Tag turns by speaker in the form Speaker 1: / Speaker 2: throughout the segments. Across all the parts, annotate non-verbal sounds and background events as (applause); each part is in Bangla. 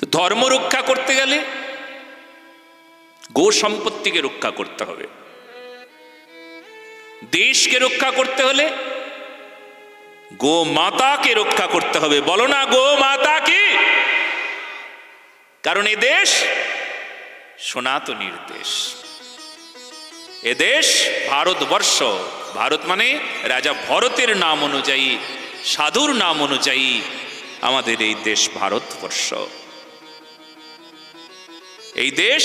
Speaker 1: তো ধর্ম রক্ষা করতে গেলে গো সম্পত্তিকে রক্ষা করতে হবে। দেশকে রক্ষা করতে হলে গো মাতাকে রক্ষা করতে হবে। বলো না গো মাতা কি? কারণ এ দেশ সনাতনীর দেশ। এ দেশ ভারতবর্ষ। ভারত মানে রাজা ভরতের নাম অনুযায়ী, সাধুর নাম অনুযায়ী আমাদের এই দেশ ভারতবর্ষ। এই দেশ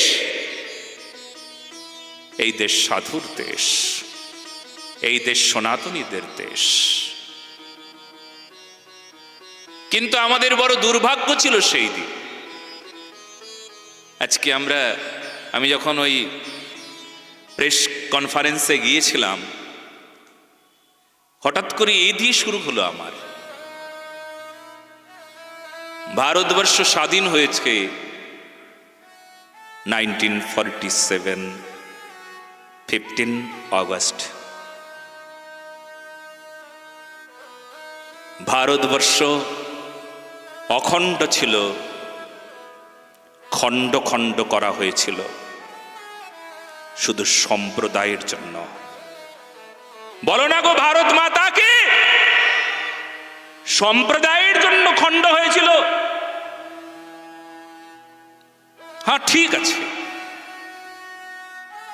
Speaker 1: এই দেশ সাধুর দেশ, এই দেশ সনাতনীদের দেশ। কিন্তু আমাদের বড় দুর্ভাগ্য ছিল সেই দিন। আজকে আমরা, আমি যখন ওই প্রেস কনফারেন্সে গিয়েছিলাম, হঠাৎ করে এই দিয়ে শুরু হলো আমার। ভারতবর্ষ স্বাধীন হয়েছে nineteen forty seven fifteen August Bharatbarsha অখণ্ড ছিল, খণ্ড খণ্ড করা হয়েছিল, শুধু সম্প্রদায়ের জন্য। বলো না গো ভারত মাতা কি? সম্প্রদায়ের জন্য খণ্ড হয়েছিল। হ্যাঁ ঠিক আছে।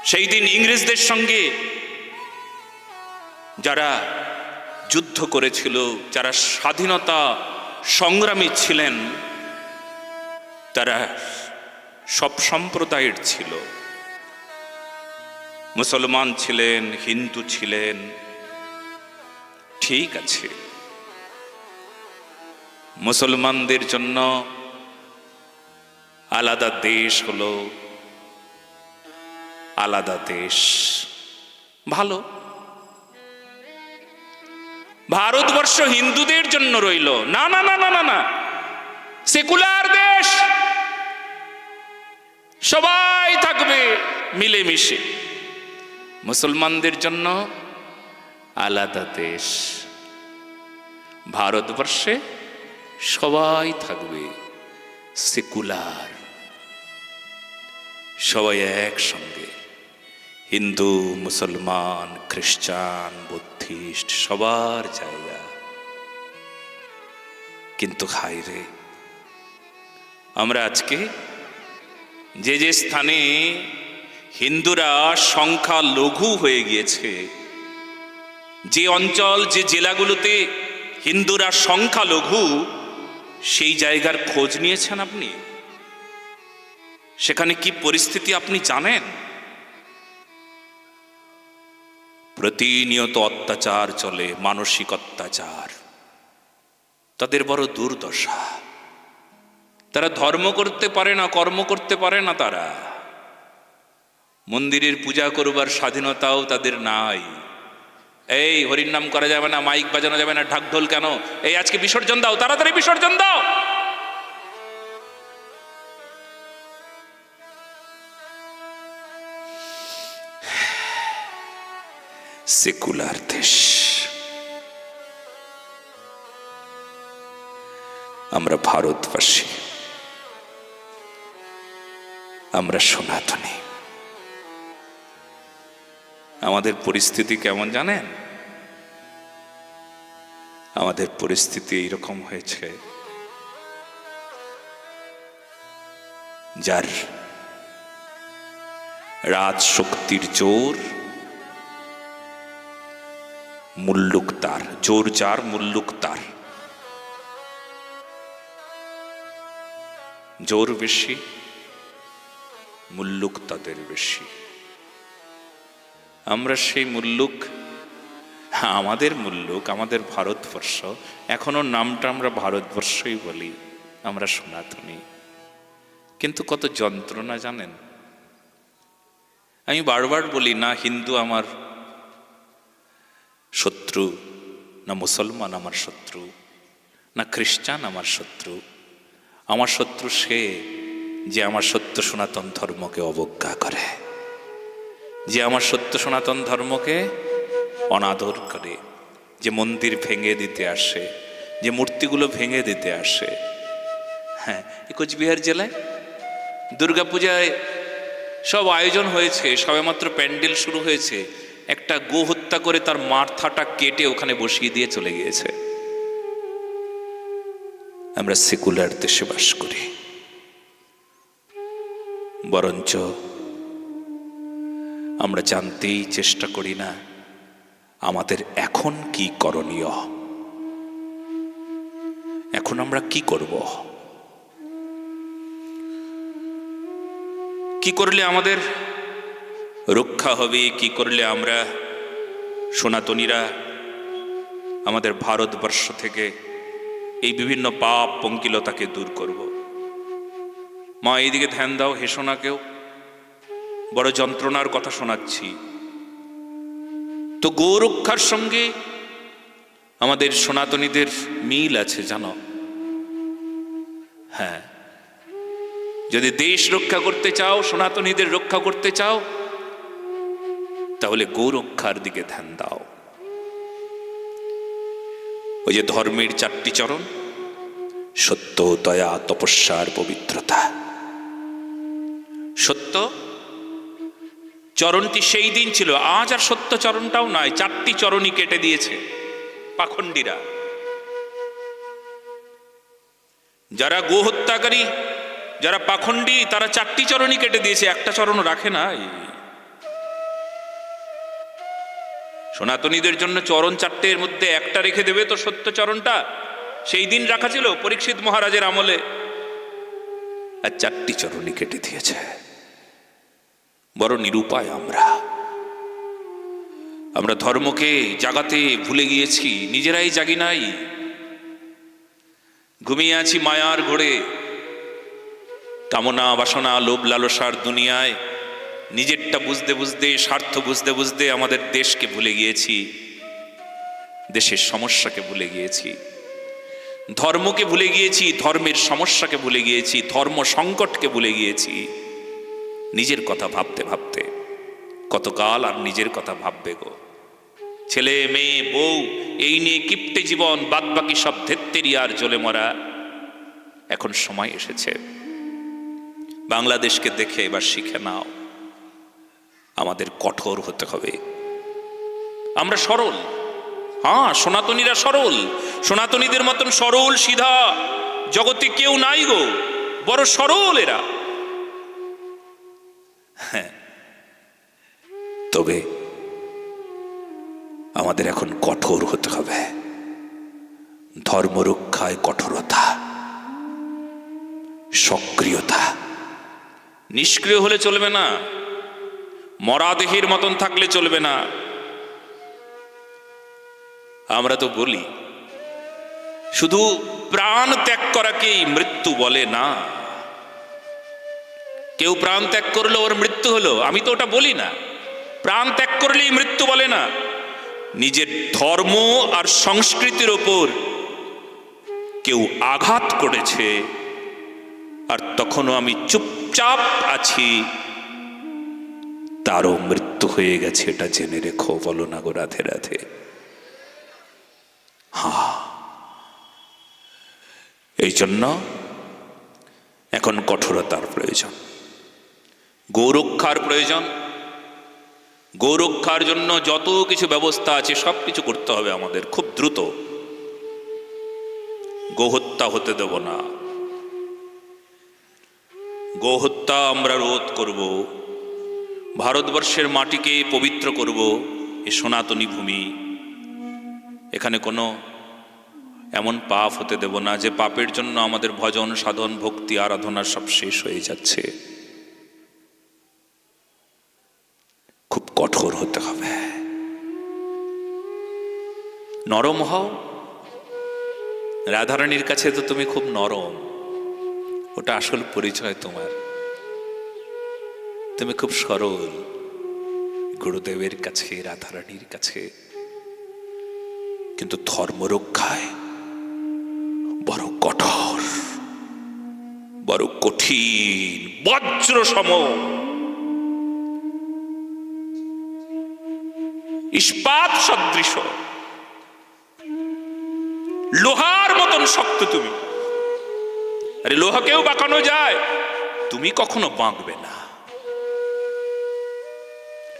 Speaker 1: সেই দিন ইংরেজদের সঙ্গে যারা যুদ্ধ করেছিল, যারা স্বাধীনতা সংগ্রামী ছিলেন, তারা সব সম্প্রদায়ের ছিল। মুসলমান ছিলেন, হিন্দু ছিলেন, ঠিক আছে। মুসলমানদের জন্য আলাদা দেশ হলো আলাদা দেশ। ভালো। ভারতবর্ষ হিন্দুদের জন্য রইল। না না না না না না। সেকুলার দেশ। সবাই থাকবে মিলেমিশে। মুসলমানদের জন্য আলাদা দেশ। ভারতবর্ষে সবাই থাকবে সেকুলার। সবাই একসঙ্গে। হিন্দু, মুসলমান, খ্রিস্টান, বুদ্ধিস্ট, সবার জায়গা। কিন্তু হাই রে আমরা আজকে যে যে স্থানে হিন্দুরা সংখ্যা লঘু হয়ে গিয়েছে, যে অঞ্চল, যে জেলাগুলোতে হিন্দুরা সংখ্যা লঘু সেই জায়গার খোঁজ নিয়েছেন আপনি? সেখানে কি পরিস্থিতি আপনি জানেন? প্রতিনিয়ত অত্যাচার চলে, মানসিক অত্যাচার। তাদের বড় দুর্দশা। তারা ধর্ম করতে পারে না, কর্ম করতে পারে না তারা। মন্দিরের পূজা করবার স্বাধীনতাও তাদের নাই। এই হরির নাম করা যাবে না, মাইক বাজানো যাবে না, ঢাকঢোল কেন? এই আজকে বিসর্জন দাও, তাড়াতাড়ি বিসর্জন দাও। সেকুলার দেশ। আমরা ভারতবাসী। আমরা সনাতনী। আমাদের পরিস্থিতি কেমন জানেন? আমাদের পরিস্থিতি এইরকম হয়েছে। যার রাজ শক্তির জোর মুল্লুক তার, জোর যার মুল্লুক তার। জোর বেশি, মুল্লুক তাদের বেশি। আমরা সেই মুল্লুক, আমাদের মুল্লুক, আমাদের ভারতবর্ষ, এখনও নামটা আমরা ভারতবর্ষই বলি, আমরা সনাতনী। কিন্তু কত যন্ত্রণা জানেন? আমি বারবার বলি, না, হিন্দু আমার শত্রু, না মুসলমান আমার শত্রু, না খ্রিস্টান আমার শত্রু। আমার শত্রু সে যে আমার সত্য সনাতন ধর্মকে অবজ্ঞা করে। যে আমার সত্য সনাতন ধর্মকে অনাদর করে। যে মন্দির ভেঙে দিতে আসে, যে মূর্তিগুলো ভেঙে দিতে আসে। হ্যাঁ এই কোচবিহার জেলায় দুর্গাপূজায় সব আয়োজন হয়েছে, সবেমাত্র প্যান্ডেল শুরু হয়েছে। একটা গো হত্যা করে তার মাথাটা কেটে ওখানে বসিয়ে দিয়ে চলে গিয়েছে। আমরা সেকুলার দেশে বাস করি। বরঞ্চ আমরা জানতেই চেষ্টা করি না আমাদের এখন কি করণীয়। এখন আমরা কি করব? কি করলে আমাদের রক্ষা হবে, কি করলে আমরা? সনাতনীরা আমাদের ভারতবর্ষ থেকে এই বিভিন্ন পাপ পঙ্কিলতাকে দূর করব। মা, এইদিকে ধ্যান দাও, হেসো না কেউ। বড় যন্ত্রণার কথা শোনাচ্ছি। তো গোরক্ষার সঙ্গে আমাদের সনাতনীদের মিল আছে, জানো? হ্যাঁ। যদি দেশ রক্ষা করতে চাও, সনাতনীদের রক্ষা করতে চাও তাহলে গৌরক্ষার দিকে ধ্যান দাও। ওই যে ধর্মের চারটি চরণ, সত্য, দয়া তপস্যার পবিত্রতা। সত্য চরণটি সেই দিন ছিল, আজ আর সত্য চরণটাও নয়, চারটি চরণই কেটে দিয়েছে পাখণ্ডীরা। যারা গো হত্যাকারী যারা পাখণ্ডী, তারা চারটি চরণই কেটে দিয়েছে, একটা চরণ রাখে নাই। সনাতনীদের জন্য চরণ চারটের মধ্যে একটা রেখে দেবে তো সত্য চরণটা সেই দিন রাখা ছিল পরীক্ষিত মহারাজের আমলে। আর চারটি চরণই কেটে দিয়েছে। বড় নিরুপায় আমরা। আমরা ধর্মকে জাগাতে ভুলে গিয়েছি, নিজেরাই জাগি নাই। ঘুমিয়ে আছি মায়ার ঘোরে। কামনা, বাসনা, লোভ, লালসার দুনিয়ায়। নিজেরটা বুঝতে বুঝতে, স্বার্থ বুঝতে বুঝতে আমাদের দেশকে ভুলে গিয়েছি, দেশের সমস্যাকে ভুলে গিয়েছি। ধর্মকে ভুলে গিয়েছি, ধর্মের সমস্যাকে ভুলে গিয়েছি, ধর্ম সংকটকে ভুলে গিয়েছি। নিজের কথা ভাবতে ভাবতে, কতকাল আর নিজের কথা ভাববে গো। ছেলে, মেয়ে, বউ, এই নিয়ে কিপ্টে জীবন বাদ বাকি সব ধেত্তেরি আর জ্বলে মরা। এখন সময় এসেছে। বাংলাদেশকে দেখে এবার শিখে নাও। আমাদের কঠোর হতে হবে। আমরা সরল। হ্যাঁ সনাতনীরা সরল। সনাতনীদের মতন সরল, সিধা। জগতে কেউ নাই গো। বড় সরল এরা। হ্যাঁ। তবে আমাদের এখন কঠোর হতে হবে। ধর্ম রক্ষায় কঠোরতা। সক্রিয়তা। নিষ্ক্রিয় হলে চলবে না। মরাদেহের মতন থাকলে চলবে না। আমরা তো বলি, শুধু প্রাণ ত্যাগ করাকেই মৃত্যু বলে না। কেউ প্রাণ ত্যাগ করল ওর মৃত্যু হলো, আমি তো ওটা বলি না। প্রাণ ত্যাগ করলেই মৃত্যু বলে না। নিজের ধর্ম আর সংস্কৃতির ওপর কেউ আঘাত করেছে, আর তখনও আমি চুপচাপ আছি। তারও মৃত্যু হয়ে গেছে, এটা জেনে রেখো, বলো না গো রাধে রাধে। হা। এই জন্য এখন কঠোরতার প্রয়োজন। গৌরক্ষার প্রয়োজন। গৌরক্ষার জন্য যত কিছু ব্যবস্থা আছে, সব কিছু করতে হবে আমাদের, খুব দ্রুত। গোহত্যা হতে দেব না। গোহত্যা আমরা রোধ করব। ভারতবর্ষের মাটিকে পবিত্র করব এ সনাতনী ভূমি। এখানে কোনো এমন পাপ হতে দেব না যে পাপের জন্য আমাদের ভজন, সাধন, ভক্তি, আরাধনা সব শেষ হয়ে যাচ্ছে। খুব কঠোর হতে হবে। নরম হও। রাধারানীর কাছে তো তুমি খুব নরম। ওটা আসল পরিচয় তোমার। তুমি খুব সরল। গুরুদেবের কাছে, রাধারানীর কাছে। কিন্তু ধর্ম রক্ষায় বড় কঠোর, বড় কঠিন বজ্র সম ইস্পাত সদৃশ। লোহার মতন শক্ত তুমি। আরে লোহাকেও বাঁকানো যায়। তুমি কখনো বাঁকবে না।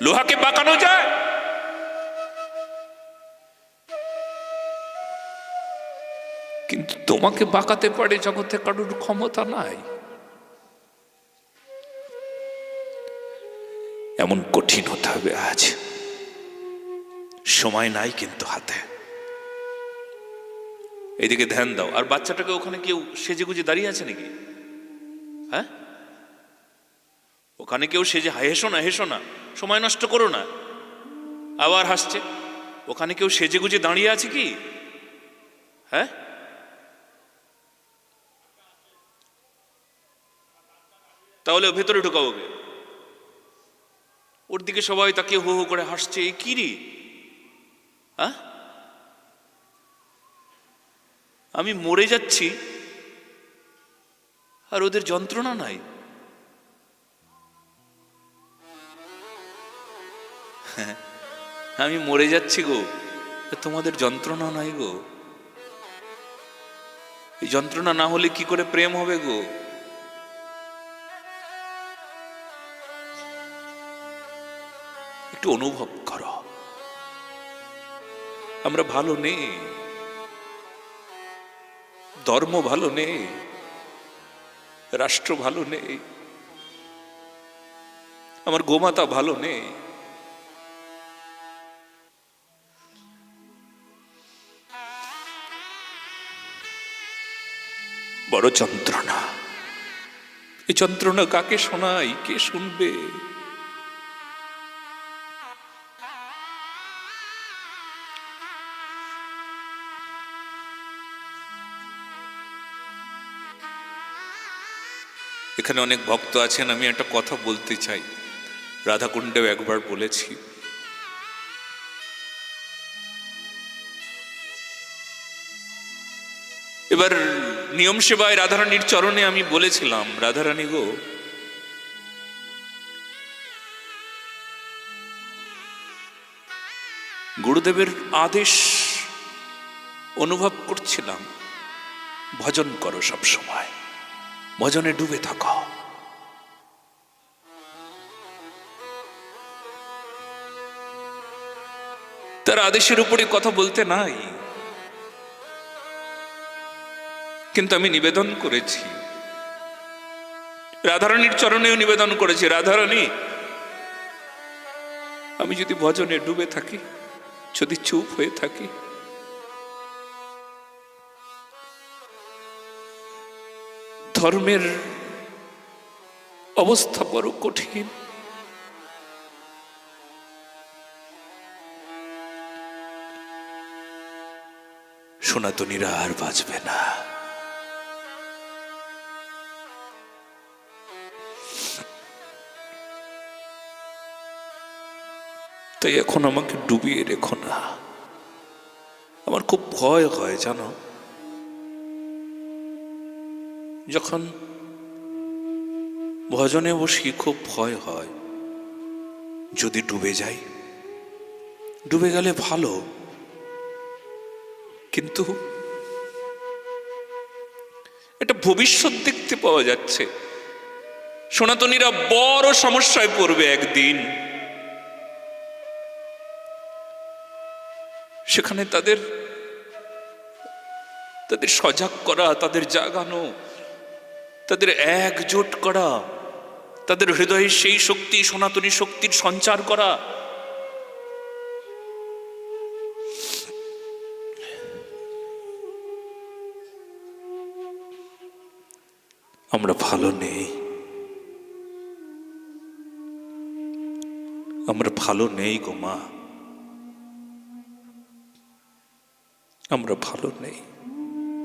Speaker 1: লোহাকে বাঁকানো যায়? কিন্তু তোমাকে বাঁকাতে পারে জগতে কারোর ক্ষমতা নাই। এমন কঠিন হতে হবে আজ। সময় নাই কিন্তু হাতে। এদিকে ধ্যান দাও। আর বাচ্চাটাকে ওখানে কেউ সেজে গুজে দাঁড়িয়ে আছে নাকি? হ্যাঁ? ওখানে কেউ সেজে "হা, হেসো না হেসো না সময় নষ্ট করো না। আবার হাসছে ওখানে কেউ সেজে গুজে দাঁড়িয়ে আছে কি? হ্যাঁ? তাহলে ভেতরে ঢুকাবো ওকে। ওর দিকে সবাই তাকে হো হো করে হাসছে এ কি রে? হ্যাঁ? আমি মরে যাচ্ছি আর ওদের যন্ত্রণা নাই? (laughs) আমি মরে যাচ্ছি গো। তোমাদের যন্ত্রণা নাই গো। এই যন্ত্রণা না হলে কি করে প্রেম হবে গো? একটু অনুভব করো। আমরা ভালো নেই। ধর্ম ভালো নেই। রাষ্ট্র ভালো নেই। আমার গোমাতা ভালো নেই। বড় যন্ত্রণা। এই যন্ত্রণা কাকে শোনাই কে শুনবে? এখানে অনেক ভক্ত আছেন, আমি একটা কথা বলতে চাই। রাধাকুণ্ডেও একবার বলেছি। এবার নিয়ম সেবায় রাধারানীর চরণে আমি বলেছিলাম, রাধারানী গো, গুরুদেবের আদেশ অনুভব করছিলাম। ভজন করো সব সময়, ভজনে ডুবে থাকো। তার আদেশের উপরে কথা বলতে নাই। কিন্তু আমি নিবেদন করেছি। রাধারানীর চরণেও নিবেদন করেছি। রাধারানী, আমি যদি ভজনে ডুবে থাকি, যদি চুপ হয়ে থাকি, ধর্মের অবস্থা বড় কঠিন। সনাতনীরা আর বাঁচবে না। তাই এখন আমাকে ডুবিয়ে রেখো না। আমার খুব ভয় হয়, জানো? যখন ভজনে বসি খুব ভয় হয়, যদি ডুবে যাই? ডুবে গেলে ভালো, কিন্তু এটা ভবিষ্যৎ দেখতে পাওয়া যাচ্ছে। সনাতনীরা বড় সমস্যায় পড়বে একদিন। সেখানে তাদের তাদের সজাগ করা, তাদের জাগানো, তাদের একজোট করা, তাদের হৃদয়ে সেই শক্তি, সনাতনী শক্তির সঞ্চার করা। আমরা ভালো নেই। আমরা ভালো নেই গো মা। আমরা ভালো নেই।